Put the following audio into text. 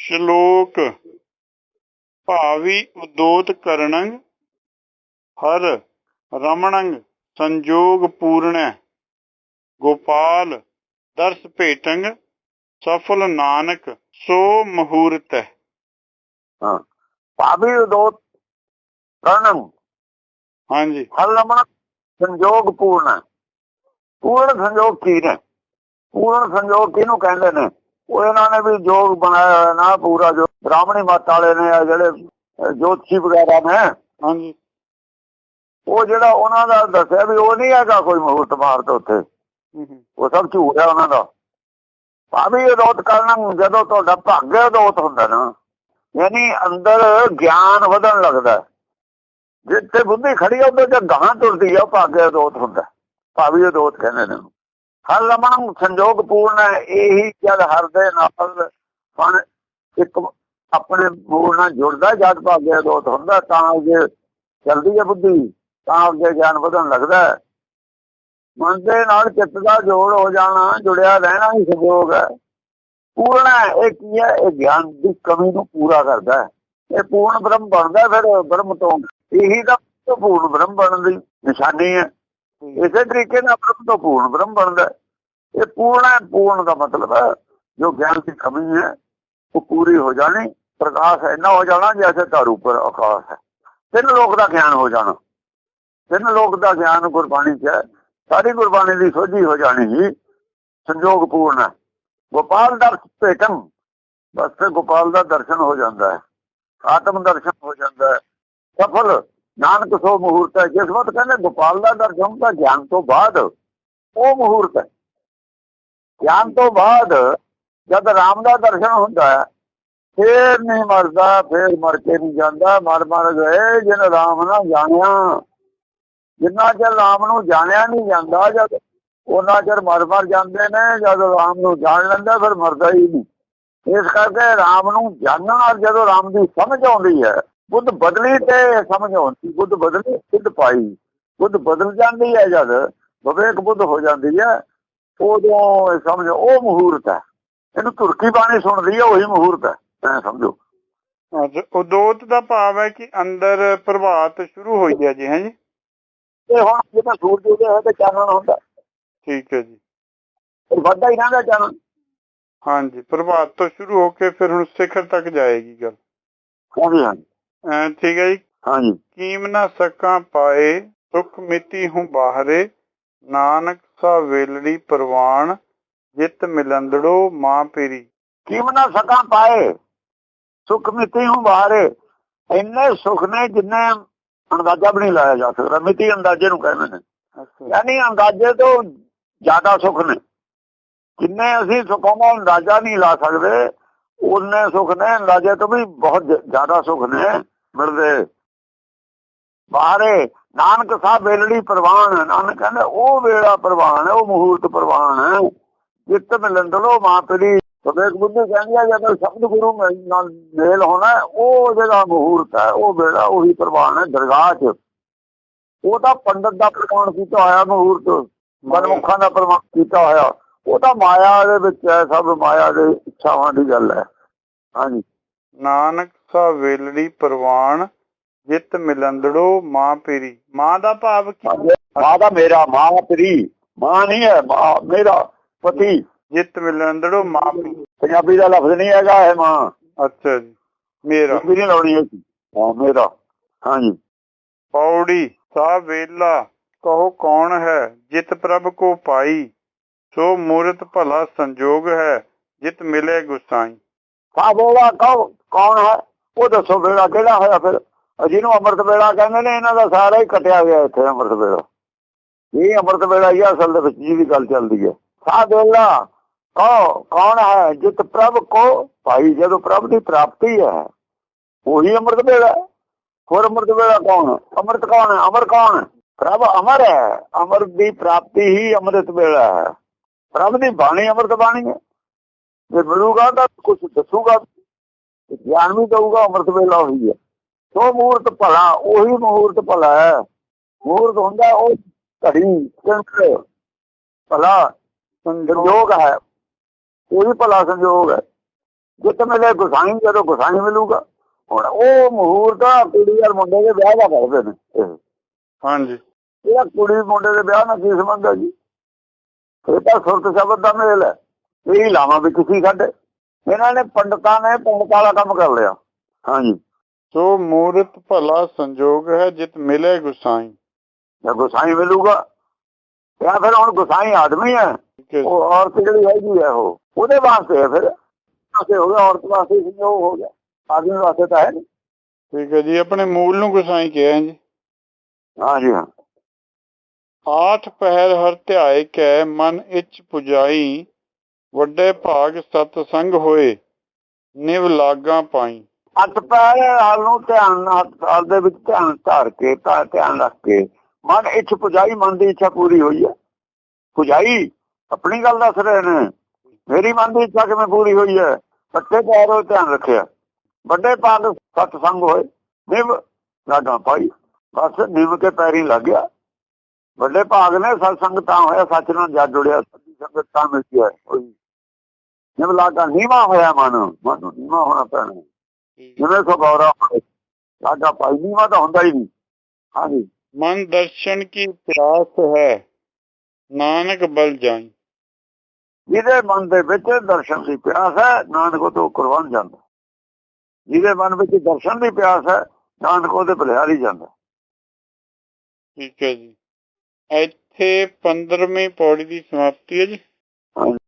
ਸ਼ਲੋਕ ਭਾਵੀ ਉਦੋਤ ਕਰਣੰ ਹਰ ਰਮਣੰ ਸੰਜੋਗ ਪੂਰਣੈ ਗੋਪਾਲ ਦਰਸ ਭੇਟੰ ਸਫਲ ਨਾਨਕ ਸੋ ਮਹੂਰਤ। ਹਾਂ ਭਾਵੀ ਉਦੋਤ ਕਰਨੰ ਹਾਂਜੀ। ਹਰ ਰਮਣ ਸੰਜੋਗ ਪੂਰਨ ਪੂਰਨ ਸੰਜੋਗ ਕੀ ਨੇ? ਪੂਰਨ ਸੰਜੋਗ ਕਿਹਨੂੰ ਕਹਿੰਦੇ ਨੇ? ਉਹ ਇਹਨਾਂ ਨੇ ਵੀ ਜੋਗ ਬਣਾਇਆ ਹੋਇਆ ਨਾ ਪੂਰਾ ਜੋ ਬ੍ਰਾਹਮਣੀ ਮਤ ਵਾਲੇ ਨੇ ਆ ਜਿਹੜੇ ਜੋਤਸ਼ੀ ਵਗੈਰਾ ਨੇ ਹਾਂਜੀ। ਉਹ ਜਿਹੜਾ ਉਹਨਾਂ ਦਾ ਦੱਸਿਆ ਵੀ ਉਹ ਨਹੀਂ ਹੈਗਾ ਕੋਈ ਮਹੂਰਤ ਮਾਰਤ ਉੱਥੇ। ਉਹ ਸਭ ਝੂਠ ਹੈ ਉਹਨਾਂ ਦਾ। ਭਾਵੇਂ ਅਦੋਤ ਕਰਨਾ ਜਦੋਂ ਤੁਹਾਡਾ ਭਾਗਿਆ ਅਦੋਤ ਹੁੰਦਾ ਨਾ ਯਾਨੀ ਅੰਦਰ ਗਿਆਨ ਵਧਣ ਲੱਗਦਾ। ਜਿੱਥੇ ਬੁੱਧੀ ਖੜੀ ਹੁੰਦੀ ਤੇ ਗਾਂ ਤੁਰਦੀ ਆ ਭਾਗਿਆ ਅਦੋਤ ਹੁੰਦਾ। ਭਾਵੇਂ ਅਦੋਤ ਕਹਿੰਦੇ ਨੇ। ਹਰ ਰਮਣ ਸੰਜੋਗ ਪੂਰਨ ਹੈ, ਇਹੀ ਜਦ ਹਰ ਦੇ ਨਾਲ ਫਣ ਇੱਕ ਆਪਣੇ ਮੂਲ ਨਾਲ ਜੁੜਦਾ, ਜਦ ਭਾਗਿਆ ਅਦੋਤ ਹੁੰਦਾ, ਤਾਂ ਅੱਗੇ ਚਲਦੀ ਹੈ ਬੁੱਧੀ, ਤਾਂ ਅੱਗੇ ਗਿਆਨ ਵਧਣ ਲੱਗਦਾ ਮਨ ਦੇ ਨਾਲ ਚਿੱਤ ਦਾ ਜੋੜ ਹੋ ਜਾਣਾ, ਜੁੜਿਆ ਰਹਿਣਾ ਹੀ ਸੰਯੋਗ ਹੈ। ਪੂਰਨ ਹੈ, ਇਹ ਕੀ ਹੈ? ਇਹ ਗਿਆਨ ਦੀ ਕਮੀ ਨੂੰ ਪੂਰਾ ਕਰਦਾ ਹੈ। ਇਹ ਪੂਰਨ ਬ੍ਰਹਮ ਬਣਦਾ ਫਿਰ ਬ੍ਰਹਮ ਤੋਂ। ਇਹੀ ਤਾਂ ਪੂਰਨ ਬ੍ਰਹਮ ਬਣਨ ਦੀ ਨਿਸ਼ਾਨੀ ਹੈ। ਇਸੇ ਤਰੀਕੇ ਨਾਲ ਬ੍ਰਹਮ ਤੋਂ ਪੂਰਨ ਬ੍ਰਹਮ ਬਣਦਾ ਹੈ। ਇਹ ਪੂਰਨ ਹੈ ਪੂਰਨ ਦਾ ਮਤਲਬ ਹੈ, ਜੋ ਗਿਆਨ ਦੀ ਕਮੀ ਹੈ, ਉਹ ਪੂਰੀ ਹੋ ਜਾਣੀ, ਪ੍ਰਕਾਸ਼ ਇੰਨਾ ਹੋ ਜਾਣਾ ਜੈਸੇ ਧਾਰੂ ਪਰ ਆਕਾਸ਼ ਹੈ। ਤਿੰਨ ਲੋਕ ਦਾ ਗਿਆਨ ਹੋ ਜਾਣਾ। ਤਿੰਨ ਲੋਕ ਦਾ ਗਿਆਨ ਗੁਰਬਾਣੀ ਚ ਹੈ, ਸਾਰੀ ਗੁਰਬਾਣੀ ਦੀ ਸੋਝੀ ਹੋ ਜਾਣੀ ਹੀ, ਸੰਜੋਗ ਪੂਰਨ ਹੈ। ਗੋਪਾਲ ਦਰਸ ਭੇਟਮ, ਬਸ ਫਿਰ ਗੋਪਾਲ ਦਾ ਦਰਸ਼ਨ ਹੋ ਜਾਂਦਾ ਹੈ, ਆਤਮ ਦਰਸ਼ਨ ਹੋ ਜਾਂਦਾ ਹੈ। ਸਫਲ, ਨਾਨਕ ਸੋ ਮਹੂਰਤ ਹੈ, ਜਿਸ ਵਕਤ ਕਹਿੰਦੇ ਗੋਪਾਲ ਦਾ ਦਰਸ਼ਨ ਹੁੰਦਾ, ਗਿਆਨ ਤੋਂ ਬਾਅਦ ਉਹ ਮਹੂਰਤ ਹੈ। ਗਿਆਨ ਤੋਂ ਬਾਅਦ ਜਦ ਰਾਮ ਦਾ ਦਰਸ਼ਨ ਹੁੰਦਾ ਹੈ, ਫੇਰ ਨਹੀਂ ਮਰਦਾ, ਫੇਰ ਮਰ ਕੇ ਨਹੀਂ ਜਾਂਦਾ। ਮਰ ਮਰ ਗਏ ਜਿਨ ਰਾਮ ਨਾ ਜਾਣਿਆ। ਜਿੰਨਾ ਚਿਰ ਰਾਮ ਨੂੰ ਜਾਣਿਆ ਨਹੀਂ ਜਾਂਦਾ, ਜਦ ਉਹਨਾਂ ਚਿਰ ਮਰ ਮਰ ਜਾਂਦੇ ਨੇ, ਜਦ ਰਾਮ ਨੂੰ ਜਾਣ ਲੈਂਦਾ, ਫਿਰ ਮਰਦਾ ਹੀ ਨਹੀਂ। ਇਸ ਕਰਕੇ ਰਾਮ ਨੂੰ ਜਾਣਨ ਔਰ ਜਦੋਂ ਰਾਮ ਦੀ ਸਮਝ ਆਉਂਦੀ ਹੈ, ਬੁੱਧ ਬਦਲੀ ਤੇ ਸਮਝ ਆਉਂਦੀ। ਬੁੱਧ ਬਦਲੀ, ਸਿੱਧ ਪਾਈ। ਬੁੱਧ ਬਦਲ ਜਾਂਦੀ ਹੈ ਜਦ, ਵਿਵੇਕ ਬੁੱਧ ਹੋ ਜਾਂਦੀ ਹੈ। ਉਦੋਂ ਸਮਝ ਉਹ ਮਹੂਰਤ ਹੈ। ਇਹਨੂੰ ਤੁਰਕੀ ਬਾਣੀ ਸੁਣਦੀ ਹੈ ਉਹੀ ਮਹੂਰਤ ਹੈ। ਐ ਸਮਝੋ। ਉਦੋਤ ਦਾ ਭਾਵ ਹੈ ਕਿ ਅੰਦਰ ਪ੍ਰਭਾਤ ਸ਼ੁਰੂ ਹੋਈ ਹੈ ਜੀ ਹੈ ਜੀ? ਤੇ ਹੁਣ ਜਿੱਦਾਂ ਸੂਰਜ ਉਦੈ ਹੈ ਤੇ ਚਾਨਣ ਹੁੰਦਾ। ਠੀਕ ਹੈ ਜੀ। ਵੱਧਦਾ ਹੀ ਰਹਿੰਦਾ ਚਾਨਣ। ਹਾਂਜੀ ਪ੍ਰਭਾਤ ਤੋਂ ਸ਼ੁਰੂ ਹੋ ਕੇ ਫਿਰ ਹੁਣ ਸਿਖਰ ਤੱਕ ਜਾਏਗੀ ਗੱਲ। ਹਾਂਜੀ ਹਾਂਜੀ। ਠੀਕ ਹੈ ਜੀ? ਹਾਂਜੀ। ਕੀਮ ਨਾ ਸਕਾਂ ਪਾਏ ਸੁਖ ਮਿਤੀ ਹੂੰ ਬਾਹਰੇ ਨਾਨਕ ਸਾ ਵੇਲੜੀ ਪ੍ਰਵਾਨ ਜਿਤ ਮਿਲੰਦੜੋ ਮਾਂ ਪੇਰੀ। ਕੀਮ ਨਾ ਸਕਾਂ ਪਾਏ? ਸੁਖ ਮਿਤੀ ਹੂੰ ਬਾਹਰੇ ਇੰਨੇ ਸੁਖ ਨੇ ਜਿੰਨੇ ਅੰਦਾਜ਼ਾ ਵੀ ਨਹੀਂ ਲਾਇਆ ਜਾ ਸਕਦਾ। ਮਿਤੀ ਅੰਦਾਜ਼ੇ ਨੂੰ ਕਹਿੰਦੇ ਨੇ। ਯਾਨੀ ਅੰਦਾਜ਼ੇ ਤੋਂ ਜ਼ਿਆਦਾ ਸੁਖ ਨੇ। ਜਿੰਨੇ ਅਸੀਂ ਸੁੱਖਾਂ ਦਾ ਅੰਦਾਜ਼ਾ ਨਹੀਂ ਲਾ ਸਕਦੇ ਉਹਨੇ ਸੁਖ ਨੇ। ਅੰਦਾਜ਼ੇ ਤੋਂ ਵੀ ਬਹੁਤ ਜ਼ਿਆਦਾ ਸੁਖ ਨੇ। ਮਿਲਦੇ। ਬਾਹਰੇ ਨਾਨਕ ਸਾਹਿਬ ਵੇਲੜੀ ਪ੍ਰਵਾਨ ਨਾਨਕ ਕਹਿੰਦਾ ਉਹ ਵੇਲਾ ਪ੍ਰਵਾਨ ਹੈ ਉਹ ਮਹੂਰਤ ਪ੍ਰਵਾਨ ਹੈ। ਜਿੱਤ ਮਿਲੰਦਲੋ ਮਾਂ ਪਰੀ ਸਵੇਕ ਬੁੱਧੀ ਕਹਿੰਦੀ ਆ ਜਦੋਂ ਸ਼ਬਦ ਗੁਰੂ ਨਾਲ ਮੇਲ ਹੋਣਾ ਉਹ ਜਿਹੜਾ ਮਹੂਰਤ ਹੈ ਉਹ ਵੇਲਾ ਉਹੀ ਪ੍ਰਵਾਨ ਹੈ ਦਰਗਾਹ 'ਚ। ਉਹ ਤਾਂ ਪੰਡਤ ਦਾ ਪ੍ਰਮਾਣ ਕੀਤਾ ਹੋਇਆ ਮਹੂਰਤ। ਮਨਮੁਖਾਂ ਦਾ ਪ੍ਰਮਾਣ ਕੀਤਾ ਹੋਇਆ। ਉਹ ਤਾਂ ਮਾਇਆ ਦੇ ਵਿੱਚ ਹੈ ਸਭ ਮਾਇਆ ਦੇ ਇੱਛਾਵਾਂ ਦੀ ਗੱਲ ਹੈ। ਹਾਂਜੀ। ਨਾਨਕ ਸਾ ਵੇਲੜੀ ਪ੍ਰਵਾਨ ਜਿਤ ਮਿਲੰਦੜੋ ਮਾਂ ਪੇਰੀ। ਮਾਂ ਦਾ ਭਾਵ ਕੀ? ਮਾਂ ਦਾ ਮੇਰਾ ਮਾਂ ਤੇਰੀ ਮਾਂ ਨਹੀਂ ਹੈ ਮੇਰਾ ਪਤੀ। ਜਿਤ ਮਿਲੰਦੜੋ ਮਾਂ ਪੇਰੀ। ਪੰਜਾਬੀ ਦਾ ਲਫ਼ਜ਼ ਨਹੀਂ ਹੈਗਾ ਇਹ ਮਾਂ। ਅੱਛਾ ਜੀ ਮੇਰਾ। ਨਹੀਂ ਲਾਉਣੀ ਹੈ ਹਾਂ ਮੇਰਾ। ਹਾਂਜੀ। ਪੌੜੀ ਸਾ ਵੇਲਾ ਕਹੋ ਕੌਣ ਹੈ? ਜਿਤ ਪ੍ਰਭ ਕੋ ਪਾਈ ਸੋ ਮੂਰਤ ਭਲਾ ਸੰਜੋਗ ਹੈ ਜਿਤ ਮਿਲੇ ਗੁਸਾਈ। ਸਾ ਵੇਲਾ ਕਹੋ ਕੌਣ ਹੈ? ਉਹ ਦੱਸੋ ਵੇਲਾ ਕਿਹੜਾ ਹੋਇਆ ਫਿਰ? ਜਿਹਨੂੰ ਅੰਮ੍ਰਿਤ ਵੇਲਾ ਕਹਿੰਦੇ ਨੇ, ਇਹਨਾਂ ਦਾ ਸਾਰਾ ਹੀ ਕਟਿਆ ਗਿਆ ਇੱਥੇ ਅੰਮ੍ਰਿਤ ਵੇਲਾ। ਇਹ ਅੰਮ੍ਰਿਤ ਵੇਲਾ ਹੀ ਅਸਲ ਦੇ ਵਿੱਚ ਜਿਹਦੀ ਗੱਲ ਚੱਲਦੀ ਹੈ। ਸਾ ਵੇਲਾ ਕਹੋ ਕੌਣ ਹੈ? ਜਿਤ ਪ੍ਰਭ ਕੋ ਭਾਈ, ਜਦੋਂ ਪ੍ਰਭ ਦੀ ਪ੍ਰਾਪਤੀ ਹੈ, ਉਹੀ ਅੰਮ੍ਰਿਤ ਵੇਲਾ ਹੋਰ ਅੰਮ੍ਰਿਤ ਵੇਲਾ ਕੌਣ ਅੰਮ੍ਰਿਤ ਕੌਣ ਹੈ? ਅਮਰ ਕੌਣ ਪ੍ਰਭ ਅਮਰ ਹੈ। ਅਮਰ ਦੀ ਪ੍ਰਾਪਤੀ ਹੀ ਅੰਮ੍ਰਿਤ ਵੇਲਾ ਹੈ। ਪ੍ਰਭ ਦੀ ਬਾਣੀ ਅੰਮ੍ਰਿਤ ਬਾਣੀ ਹੈ। ਜੇ ਮਿਲੂਗਾ ਤਾਂ ਕੁਝ ਦੱਸੂਗਾ। ਗਿਆਨ ਵੀ ਦਊਗਾ, ਅੰਮ੍ਰਿਤ ਵੇਲਾ ਹੋਈ ਹੈ। ਸੋ ਮੂਰਤ ਭਲਾ ਉਹੀ ਮਹੂਰਤ ਭਲਾ ਹੈ। ਮੂਰਤ ਹੁੰਦਾ ਉਹ ਘੜੀ ਕਿੰਕ ਭਲਾ ਸੰਜੋਗ ਹੈ। ਉਹੀ ਭਲਾ ਸੰਜੋਗ ਹੈ। ਜਿੱਤ ਮਿਲੇ ਗੁਸਾਈ ਜਦੋਂ ਗੁਸਾਈ ਮਿਲੂਗਾ ਹੁਣ ਉਹ ਮਹੂਰਤ ਆ ਕੁੜੀ ਔਰ ਮੁੰਡੇ ਦੇ ਵਿਆਹ ਦਾ ਕਰਦੇ ਨੇ। ਹਾਂਜੀ। ਇਹਦਾ ਕੁੜੀ ਮੁੰਡੇ ਦੇ ਵਿਆਹ ਨਾਲ ਕੀ ਸੰਬੰਧ ਹੈ ਜੀ? ਇਹ ਤਾਂ ਸੁਰਤ ਸ਼ਬਦ ਦਾ ਮੇਲ ਹੈ। ਇਹ ਲਾਵਾਂ ਵਿੱਚ ਕੀ ਸਾਡੇ। ਇਹਨਾਂ ਨੇ ਪੰਡਤਾਂ ਨੇ ਪੰਡਤਾਂ ਵਾਲਾ ਕੰਮ ਕਰ ਲਿਆ। ਹਾਂਜੀ। ਸੋ ਮੂਰਤ ਭਲਾ ਸੰਜੋਗ ਹੈ ਜਿਤ ਮਿਲੇ ਗੁਸਾਈ। ਜੇ ਗੁਸਾਈ ਮਿਲੂਗਾ ਜਾਂ ਫਿਰ ਹੁਣ ਗੁਸਾਈ ਆਦਮੀ ਹੈ ਜੀ। ਉਹ ਔਰਤ ਜਿਹੜੀ ਹੈਗੀ ਹੈ ਉਹ ਉਹਦੇ ਵਾਸਤੇ ਹੈ ਫਿਰ। ਵਾਸਤੇ ਹੋ ਗਿਆ ਔਰਤ ਵਾਸਤੇ ਸੰਜੋਗ ਹੋ ਗਿਆ। ਆਦਮੀ ਵਾਸਤੇ ਤਾਂ ਹੈ ਠੀਕ ਹੈ ਜੀ ਆਪਣੇ ਮੂਲ ਨੂੰ ਗੁਸਾਈ ਕਿਹਾ ਹੈ ਜੀ ਹਾਂ। ਆਠ ਪਹਿਰ ਹਰ ਧਿਆਏ ਕੈ ਮਨ ਇੱਛ ਪੁਜਾਈ ਵੱਡੇ ਭਾਗ ਸਤ ਸੰਗ ਹੋਏ ਨਿਵ ਲਾਗਾ ਪਾਈ। ਹੱਥ ਪੈਰ ਹਾਲ ਨੂੰ ਧਿਆਨ ਨਾਲ ਹਾਲ ਦੇ ਵਿੱਚ ਧਿਆਨ ਧਾਰ ਕੇ ਧਾ- ਧਿਆਨ ਰੱਖ ਕੇ। ਮਨ ਇੱਛ ਪੁਜਾਈ, ਮਨ ਦੀ ਇੱਛਾ ਪੂਰੀ ਹੋਈ ਹੈ। ਪੁਜਾਈ? ਆਪਣੀ ਗੱਲ ਦੱਸ ਰਹੇ ਨੇ। ਮੇਰੀ ਮਨ ਦੀ ਇੱਛਾ ਕਿਵੇਂ ਪੂਰੀ ਹੋਈ ਹੈ? ਸੱਚੇ ਪੈਰੋਂ ਧਿਆਨ ਰੱਖਿਆ। ਵੱਡੇ ਭਾਗ ਸਤ ਸੰਗ ਹੋਏ। ਨਿਵ ਲਾਗਾ ਪਾਈ। ਬਸ ਨਿਵ ਕੇ ਪੈਰੀ ਲੱਗ ਗਿਆ। ਵੱਡੇ ਭਾਗ ਨੇ ਸਤ ਸੰਗ ਤਾਂ ਹੋਇਆ, ਸੱਚ ਨਾਲ ਜੱਜ ਜੁੜਿਆ, ਸੱਚੀ ਸੰਗਤ ਤਾਂ ਮਿਲਦੀ ਹੈ ਨਿਵ ਲਾਗਾ, ਨੀਵਾ ਹੋਇਆ ਮਨ। ਮਨ ਨੂੰ ਨੀਵਾਂ ਹੋਣਾ ਪੈਣਾ। ਜਿਵੇਂ ਕੋ ਗੌਰਾ ਹੋਵੇ ਲਾਗਾ ਪਾਈ ਨੀਵਾਂ ਤਾਂ ਹੁੰਦਾ ਹੀ ਨਹੀਂ ਹਾਂਜੀ। ਮਨ ਦਰਸ਼ਨ ਕੀ ਪਿਆਸ ਹੈ? ਨਾਨਕ ਬਲ ਜਾਈ। ਜਿਹਦੇ ਮਨ ਦੇ ਵਿੱਚ ਦਰਸ਼ਨ ਦੀ ਪਿਆਸ ਹੈ ਨਾਨਕ ਉਹ ਤੋਂ ਕੁਰਬਾਨ ਜਾਂਦਾ। ਜਿਹਦੇ ਮਨ ਵਿੱਚ ਦਰਸ਼ਨ ਦੀ ਪਿਆਸ ਹੈ ਨਾਨਕ ਉਹਦੇ ਬਲਿਹਾਰੀ ਜਾਂਦਾ। ਠੀਕ ਹੈ ਜੀ। ਇੱਥੇ 15ਵੀਂ ਪੌੜੀ ਦੀ ਸਮਾਪਤੀ ਹੈ ਜੀ।